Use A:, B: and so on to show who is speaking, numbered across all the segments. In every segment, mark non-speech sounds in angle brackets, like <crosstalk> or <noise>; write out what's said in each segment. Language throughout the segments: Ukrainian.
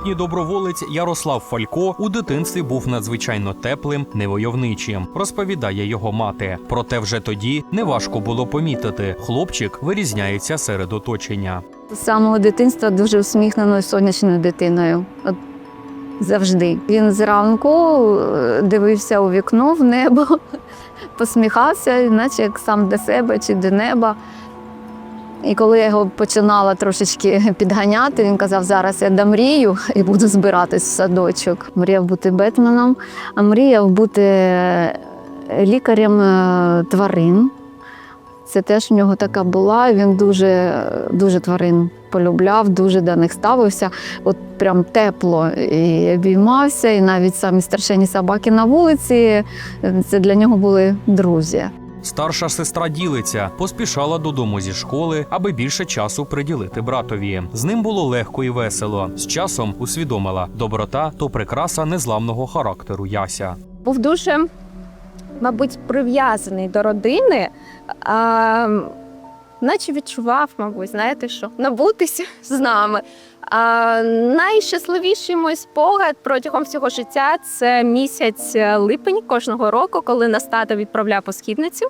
A: Майбутній доброволець Ярослав Фалько у дитинстві був надзвичайно теплим, невойовничим, розповідає його мати. Проте вже тоді неважко було помітити, хлопчик вирізняється серед оточення.
B: З самого дитинства дуже усміхненою сонячною дитиною. От завжди. Він зранку е, дивився у вікно в небо, <laughs> посміхався, наче як сам до себе чи до неба. І коли я його починала трошечки <laughs> підганяти, він казав, зараз я домрію і буду збиратись в садочок. Мріяв бути Бетменом, а мріяв бути е, лікарем е, тварин. Це теж в нього така була. Він дуже, дуже тварин полюбляв, дуже до них ставився. От прям тепло і обіймався, і навіть самі страшенні собаки на вулиці це для нього були друзі.
A: Старша сестра ділиться, поспішала додому зі школи, аби більше часу приділити братові. З ним було легко і весело. З часом усвідомила, доброта то прикраса незламного характеру Яся.
C: був дуже, мабуть, прив'язаний до родини, а, наче відчував, мабуть, знаєте що, набутися з нами. А, найщасливіший мій спогад протягом всього життя це місяць липень кожного року, коли нас тато відправляв у східницю.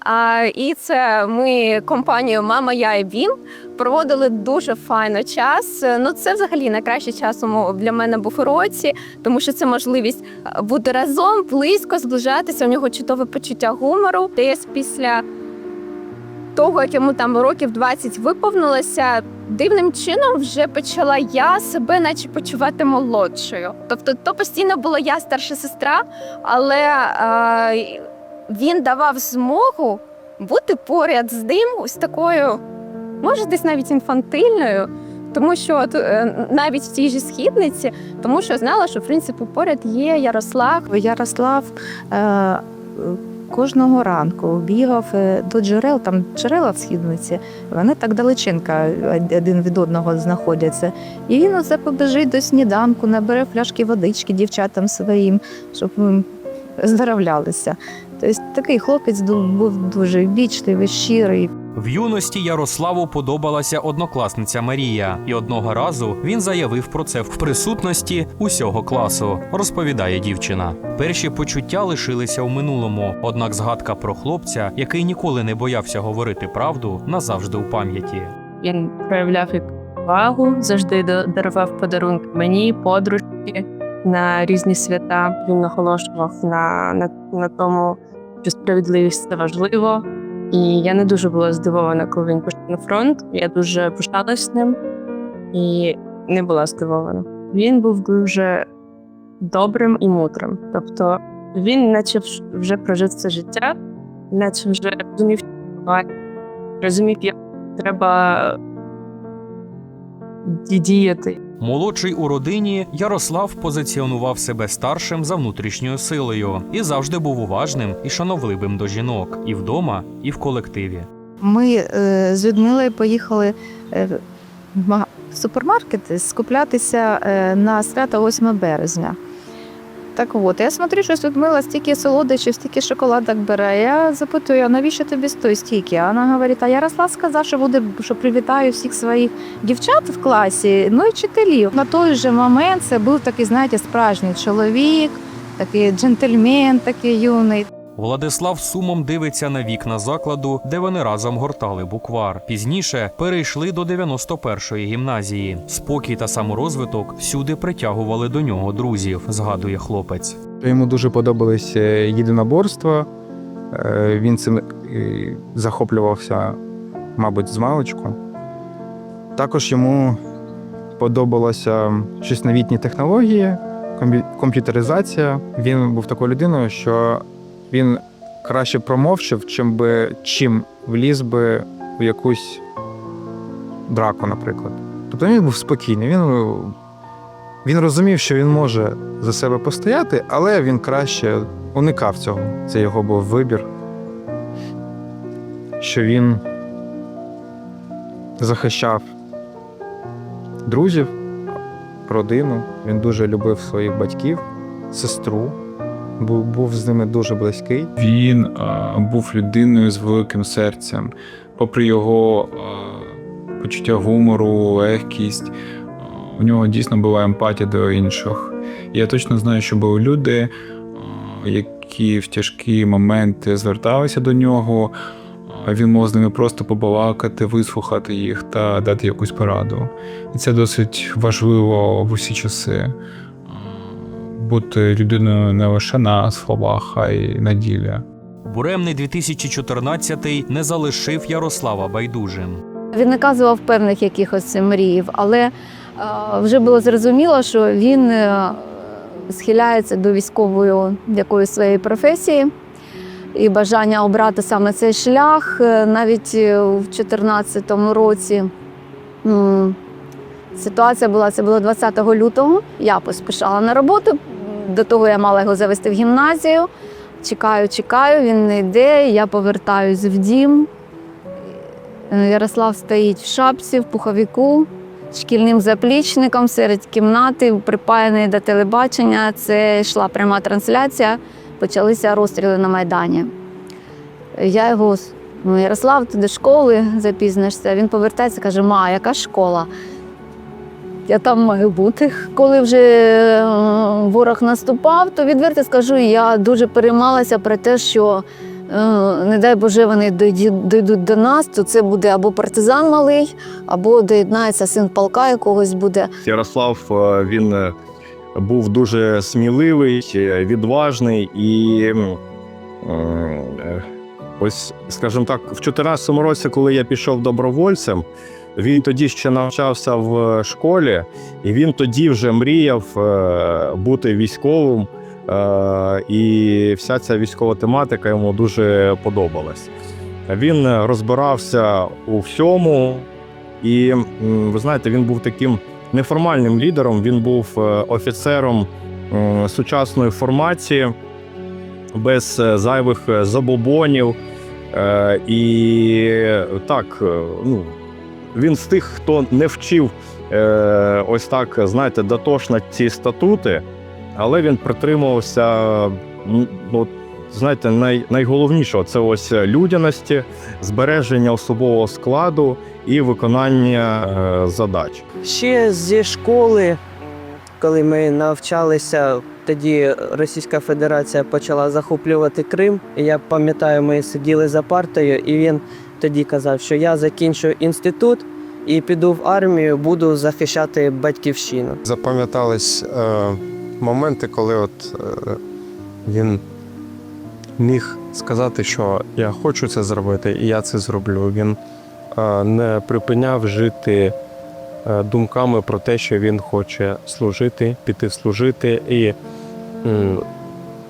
C: А, і це ми компанією Мама, я і він проводили дуже файно час. Ну, це взагалі найкращий час для мене був у році, тому що це можливість бути разом, близько зближатися. У нього чудове почуття гумору. Десь після того, як йому там років 20 виповнилося, дивним чином вже почала я себе, наче почувати молодшою. Тобто, то постійно була я старша сестра, але е, він давав змогу бути поряд з ним ось такою, може, десь навіть інфантильною. Тому що от, е, навіть в тій же східниці, тому що знала, що в принципі поряд є Ярослав.
D: Ярослав е, кожного ранку бігав е, до джерел, там джерела в східниці, вони так далечинка один від одного знаходяться. І він оце побежить до сніданку, набере фляшки водички дівчатам своїм, щоб здоровлялися. Тобто такий хлопець був дуже вічливий, щирий.
A: В юності Ярославу подобалася однокласниця Марія, і одного разу він заявив про це в присутності усього класу, розповідає дівчина. Перші почуття лишилися у минулому, однак згадка про хлопця, який ніколи не боявся говорити правду, назавжди у пам'яті.
E: Він проявляв увагу, завжди да- дарував подарунки мені, подружці на різні свята. Він наголошував на, на, на тому, що справедливість це важливо. І я не дуже була здивована, коли він пішов на фронт. Я дуже пишалась ним і не була здивована. Він був дуже добрим і мудрим. Тобто він, наче вж- вже прожив це життя, наче вже розумів, що розумів, як треба діяти.
A: Молодший у родині Ярослав позиціонував себе старшим за внутрішньою силою і завжди був уважним і шановливим до жінок і вдома, і в колективі.
D: Ми е, з Людмилою поїхали е, в ма- в супермаркет скуплятися е, на свято 8 березня. Так от, я смотрю, що Людмила стільки солодощів, стільки шоколадок бере. Я запитую, а навіщо тобі стой стільки? А вона говорить, а Ярослав сказав, що буде, що привітаю всіх своїх дівчат в класі, ну і вчителів. На той же момент це був такий, знаєте, справжній чоловік, такий джентльмен, такий юний.
A: Владислав сумом дивиться на вікна закладу, де вони разом гортали буквар. Пізніше перейшли до 91-ї гімназії. Спокій та саморозвиток всюди притягували до нього друзів, згадує хлопець.
F: Йому дуже подобалися єдиноборства. Е, Він цим е, захоплювався, мабуть, з маличку. Також йому подобалося щось новітні технології, комп'ютеризація. Він був такою людиною, що він краще промовчив, чим би чим вліз би в якусь драку, наприклад. Тобто він був спокійний. Він він розумів, що він може за себе постояти, але він краще уникав цього. Це його був вибір. Що він захищав друзів, родину. Він дуже любив своїх батьків, сестру. Був, був з ними дуже близький.
G: Він е, був людиною з великим серцем. Попри його е, почуття гумору, легкість, У нього дійсно була емпатія до інших. Я точно знаю, що були люди, а, які в тяжкі моменти зверталися до нього. Він мог з ними просто побалакати, вислухати їх та дати якусь пораду. І це досить важливо в усі часи. Бути людиною не лише на словах, а й на ділі.
A: Буремний 2014 не залишив Ярослава байдужим.
B: Він не казував певних якихось мріїв, але е, вже було зрозуміло, що він е, схиляється до військової якоїсь своєї професії. І бажання обрати саме цей шлях е, навіть у 2014 році. Ситуація була, це було 20 лютого. Я поспішала на роботу. До того я мала його завести в гімназію. Чекаю, чекаю, він не йде. Я повертаюсь в дім. Е, Ярослав стоїть в шапці, в пуховіку, шкільним заплічником серед кімнати, припаяний до телебачення. Це йшла пряма трансляція. Почалися розстріли на Майдані. Я його ну, Ярослав, ти до школи запізнишся. Він повертається, каже: Ма, яка школа? Я там маю бути. Коли вже е, ворог наступав, то відверто скажу, я дуже переймалася про те, що е, не дай Боже, вони дійдуть до нас, то це буде або партизан малий, або доєднається син полка якогось буде.
H: Ярослав е, він був дуже сміливий, відважний і ось, скажімо так, в 2014 році, коли я пішов добровольцем, він тоді ще навчався в школі, і він тоді вже мріяв е, бути військовим. е, І вся ця військова тематика йому дуже подобалась. Він розбирався у всьому, і ви знаєте, він був таким неформальним лідером. Він був е, офіцером сучасної формації, без зайвих забобонів. І так, ну, він з тих, хто не вчив е, ось так, знаєте, дотошно ці статути, але він притримувався, ну, знаєте, най, найголовнішого це ось людяності, збереження особового складу і виконання е, задач.
I: Ще зі школи, коли ми навчалися, тоді Російська Федерація почала захоплювати Крим. Я пам'ятаю, ми сиділи за партою, і він тоді казав, що я закінчу інститут і піду в армію, буду захищати батьківщину.
J: запам'ятались е, моменти, коли от е, він міг сказати, що я хочу це зробити, і я це зроблю. Він е, не припиняв жити е, думками про те, що він хоче служити, піти служити і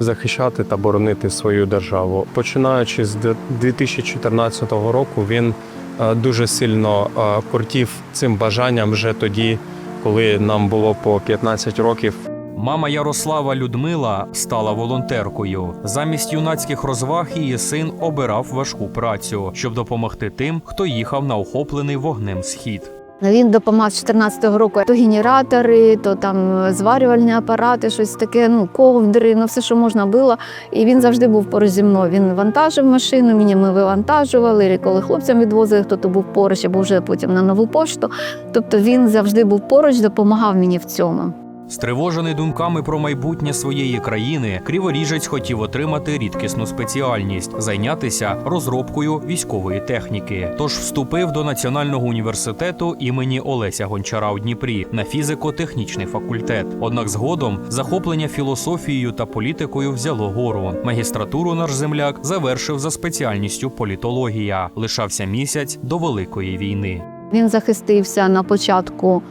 J: захищати та боронити свою державу. Починаючи з де- 2014 року, він е, дуже сильно е, кортів цим бажанням вже тоді, коли нам було по 15 років.
A: Мама Ярослава Людмила стала волонтеркою. Замість юнацьких розваг її син обирав важку працю, щоб допомогти тим, хто їхав на охоплений вогнем схід.
B: Він допомагав з 14-го року то генератори, то там зварювальні апарати, щось таке, ну, ковдри, ну все, що можна було. І він завжди був поруч зі мною. Він вантажив машину, мені ми вивантажували, коли хлопцям відвозили, хто то був поруч, або вже потім на нову пошту. Тобто він завжди був поруч, допомагав мені в цьому.
A: Стривожений думками про майбутнє своєї країни, Криворіжець хотів отримати рідкісну спеціальність зайнятися розробкою військової техніки. Тож вступив до Національного університету імені Олеся Гончара у Дніпрі на фізико-технічний факультет. Однак згодом захоплення філософією та політикою взяло гору. Магістратуру наш земляк завершив за спеціальністю політологія. Лишався місяць до великої війни.
B: Він захистився на початку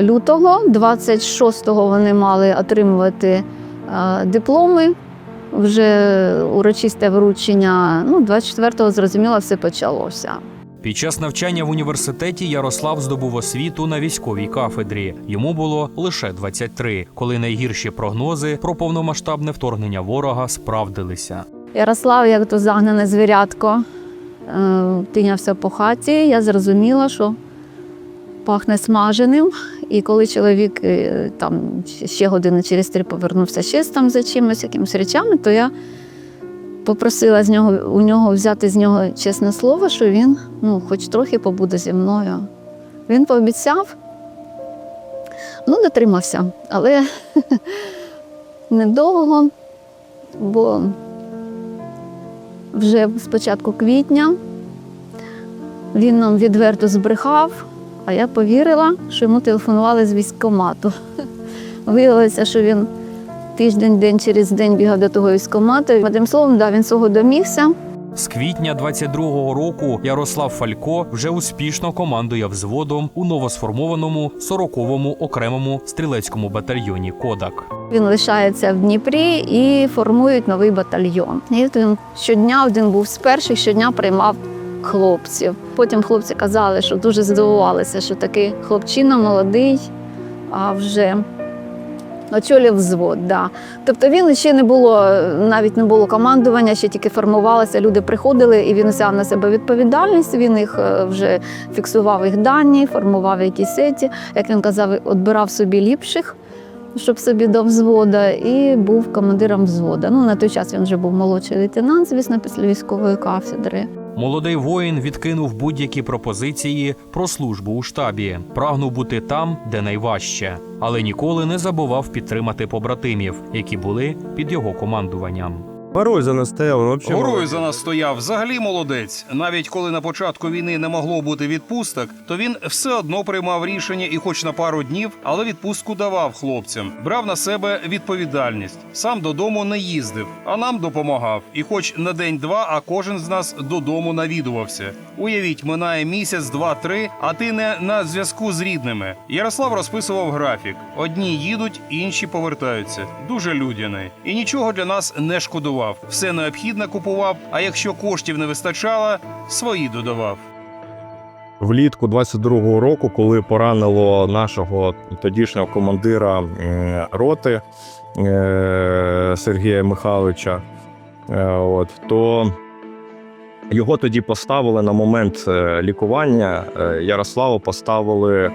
B: лютого, 26-го вони мали отримувати дипломи. Вже урочисте вручення. Ну, 24-го, зрозуміло, все почалося.
A: Під час навчання в університеті Ярослав здобув освіту на військовій кафедрі. Йому було лише 23, коли найгірші прогнози про повномасштабне вторгнення ворога справдилися.
B: Ярослав, як то загнане звірятко, е, тинявся по хаті. Я зрозуміла, що пахне смаженим. І коли чоловік е, там ще години через три повернувся ще там за чимось, якимось речами, то я попросила з нього, у нього взяти з нього чесне слово, що він ну, хоч трохи побуде зі мною. Він пообіцяв, Ну, дотримався, але <laughs> недовго, бо вже з початку квітня він нам відверто збрехав, а я повірила, що йому телефонували з військкомату. Виявилося, що він тиждень, день через день бігав до того військкомату. Одним словом, да, він свого домігся.
A: З квітня 22-го року Ярослав Фалько вже успішно командує взводом у новосформованому 40-му окремому стрілецькому батальйоні Кодак.
B: Він лишається в Дніпрі і формують новий батальйон. І він щодня один був з перших, щодня приймав хлопців. Потім хлопці казали, що дуже здивувалися, що такий хлопчина молодий, а вже очолював взвод. Да. Тобто він ще не було, навіть не було командування, ще тільки формувалося. Люди приходили, і він взяв на себе відповідальність. Він їх е, вже фіксував їх дані, формував якісь сеті. Як він казав, відбирав собі ліпших щоб собі до взвода, і був командиром взвода. Ну, на той час він вже був молодший лейтенант, звісно, після військової кафедри.
A: Молодий воїн відкинув будь-які пропозиції про службу у штабі, прагнув бути там, де найважче, але ніколи не забував підтримати побратимів, які були під його командуванням.
J: Порой за нас стояв, він взагалі.
K: Горою за нас стояв взагалі молодець. Навіть коли на початку війни не могло бути відпусток, то він все одно приймав рішення і, хоч на пару днів, але відпустку давав хлопцям, брав на себе відповідальність. Сам додому не їздив, а нам допомагав. І, хоч на день-два, а кожен з нас додому навідувався. Уявіть, минає місяць, два-три, а ти не на зв'язку з рідними. Ярослав розписував графік: одні їдуть, інші повертаються. Дуже людяний. І нічого для нас не шкодував. Все необхідне купував. А якщо коштів не вистачало, свої додавав.
H: Влітку 22-го року, коли поранило нашого тодішнього командира роти е, Сергія Михайловича, е, от, то його тоді поставили на момент е, лікування. Ярославу поставили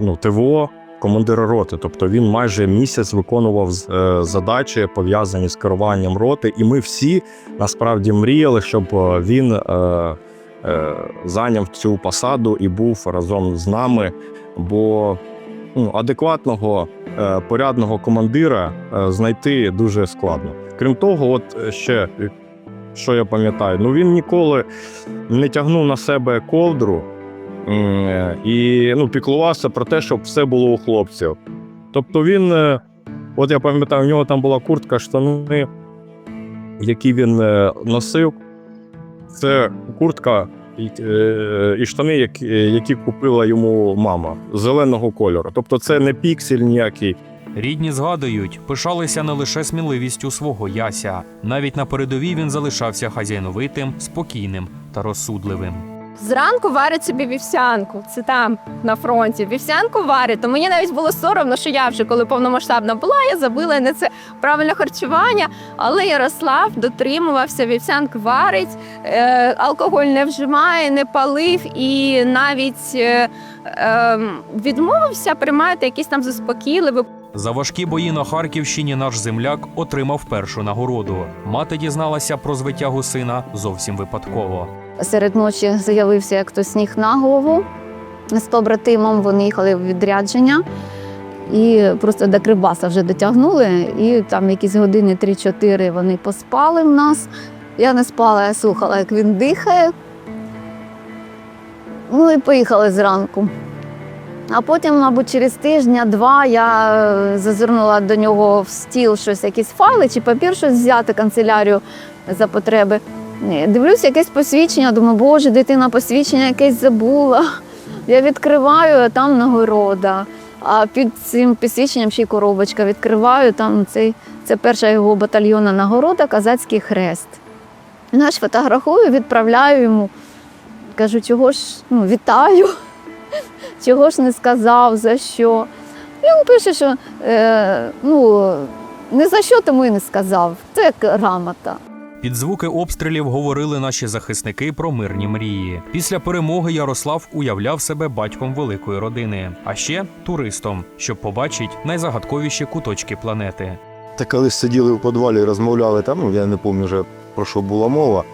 H: ну, ТВО командира роти. Тобто він майже місяць виконував е, задачі, пов'язані з керуванням роти. І ми всі насправді мріяли, щоб е, він. е, зайняв цю посаду і був разом з нами. Бо ну, адекватного порядного командира знайти дуже складно. Крім того, от ще що я пам'ятаю, ну він ніколи не тягнув на себе ковдру і ну, піклувався про те, щоб все було у хлопців. Тобто він, е, от я пам'ятаю, у нього там була куртка, штани, які він е, носив. Це куртка і, е, штани, які купила йому мама зеленого кольору. Тобто це не піксель ніякий.
A: Рідні згадують, пишалися не лише сміливістю свого яся. Навіть на передовій він залишався хазяйновитим, спокійним та розсудливим.
C: Зранку варить собі вівсянку. Це там на фронті. Вівсянку варить. То мені навіть було соромно, що я вже коли повномасштабна була, я забила на це правильне харчування. Але Ярослав дотримувався, вівсянку варить, е, алкоголь не вживає, не палив і навіть е, е, відмовився приймати якісь там заспокійливі
A: За важкі бої на Харківщині наш земляк отримав першу нагороду. Мати дізналася про звитягу сина зовсім випадково.
B: Серед ночі з'явився як то сніг на голову. З побратимом вони їхали в відрядження і просто до Кривбаса вже дотягнули. І там якісь години 3-4 вони поспали в нас. Я не спала, я слухала, як він дихає. Ну і поїхали зранку. А потім, мабуть, через тижня-два я е, зазирнула до нього в стіл щось, якісь файли чи папір, щось взяти канцелярію за потреби. Ні, Дивлюся, якесь посвідчення, думаю, боже, дитина посвідчення якесь забула. Я відкриваю, а там нагорода. А під цим посвідченням ще й коробочка відкриваю. Там цей, це перша його батальйонна нагорода Казацький хрест. Наш фотографую, відправляю йому. Кажу, чого ж ну, вітаю, чого ж не сказав, за що. Він пише, що е, ну, не за що тому і не сказав. Це як грамота.
A: Під звуки обстрілів говорили наші захисники про мирні мрії. Після перемоги Ярослав уявляв себе батьком великої родини, а ще туристом, щоб побачить найзагадковіші куточки планети.
L: Та коли сиділи в підвалі розмовляли там, ну я не пам'ятаю вже про що була мова,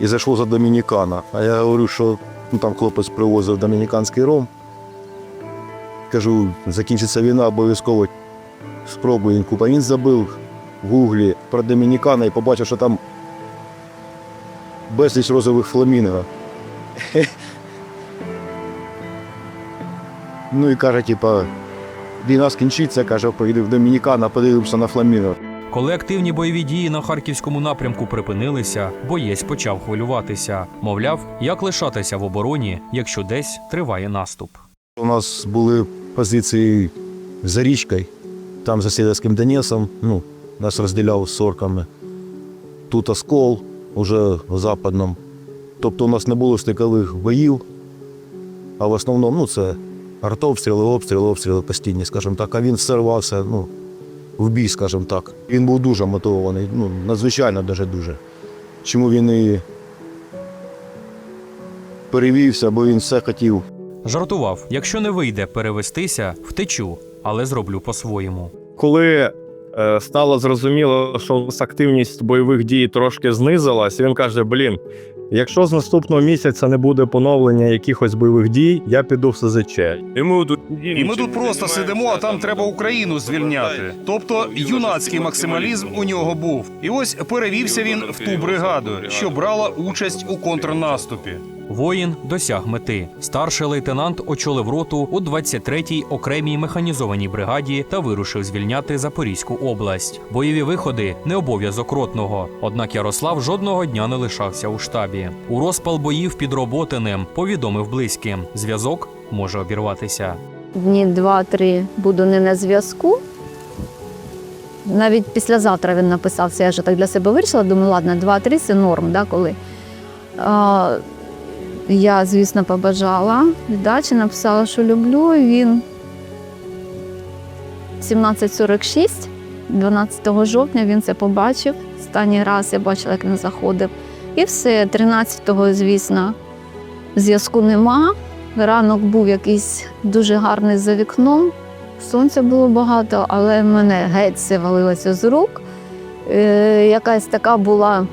L: і зайшло за Домінікана. А я говорю, що ну, там хлопець привозив домініканський ром. кажу, закінчиться війна, обов'язково спробую купа. Він забив в гуглі про Домінікана і побачив, що там безліч розових фламінго. Ну і каже, типа, війна скінчиться, каже, поїду в Домінікана, подивимося на фламінго.
A: Коли активні бойові дії на харківському напрямку припинилися, боєць почав хвилюватися. Мовляв, як лишатися в обороні, якщо десь триває наступ.
L: У нас були позиції за річкою, там за Сєвєрським Донецом, ну, нас розділяв з сорками. Тут оскол, уже в западному. Тобто у нас не було стикових боїв, а в основному ну, це артобстріли, обстріли, обстріли постійні, скажімо так. А він все рвався ну, в бій, скажімо так. Він був дуже мотивований, ну, надзвичайно дуже дуже. Чому він і перевівся, бо він все хотів
A: Жартував: якщо не вийде перевестися, втечу, але зроблю по-своєму.
H: Коли стало зрозуміло, що у нас активність бойових дій трошки знизилась, він каже: Блін, якщо з наступного місяця не буде поновлення якихось бойових дій, я піду в СЗЧ.
K: І ми тут просто сидимо, а там треба Україну звільняти. Тобто юнацький максималізм у нього був. І ось перевівся він в ту бригаду, що брала участь у контрнаступі.
A: Воїн досяг мети. Старший лейтенант очолив роту у 23-й окремій механізованій бригаді та вирушив звільняти Запорізьку область. Бойові виходи не обов'язок ротного. Однак Ярослав жодного дня не лишався у штабі. У розпал боїв під Роботиним повідомив близьким: зв'язок може обірватися.
B: Дні два-три буду не на зв'язку. Навіть післязавтра він написався, я вже так для себе вирішила, думаю, ладно, два-три це норм, да, коли. Я, звісно, побажала віддачі, написала, що люблю. Він 17.46, 12 жовтня він це побачив. Останній раз я бачила, як він заходив. І все, 13-го, звісно, зв'язку нема. Ранок був якийсь дуже гарний за вікном. Сонця було багато, але мене геть все валилося з рук. Е, якась така була.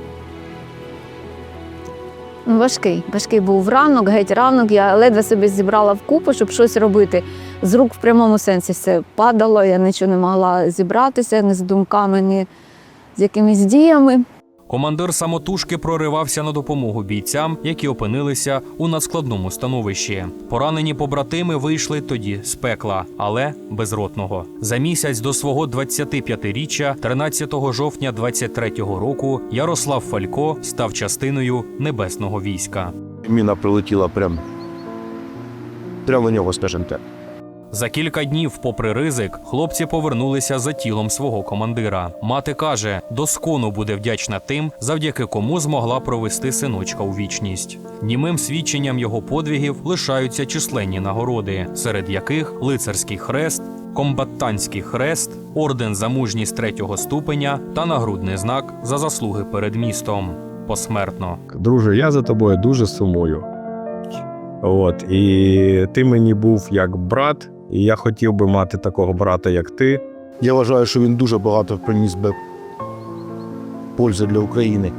B: Ну, Важкий, важкий був ранок, геть ранок. Я ледве собі зібрала вкупу, щоб щось робити. З рук в прямому сенсі все падало, я нічого не могла зібратися ні з думками, ні з якимись діями.
A: Командир самотужки проривався на допомогу бійцям, які опинилися у надскладному становищі. Поранені побратими вийшли тоді з пекла, але без ротного. За місяць до свого 25-річчя, 13 жовтня 23-го року, Ярослав Фалько став частиною небесного війська.
L: Міна прилетіла прямо прямо на нього, скажімо так.
A: За кілька днів, попри ризик, хлопці повернулися за тілом свого командира. Мати каже, доскону буде вдячна тим, завдяки кому змогла провести синочка у вічність. Німим свідченням його подвігів лишаються численні нагороди, серед яких лицарський хрест, комбатантський хрест, орден за мужність третього ступеня та нагрудний знак за заслуги перед містом. Посмертно.
H: Друже, я за тобою дуже сумую. От, і ти мені був як брат, і я хотів би мати такого брата, як ти.
L: Я вважаю, що він дуже багато приніс би пользи для України.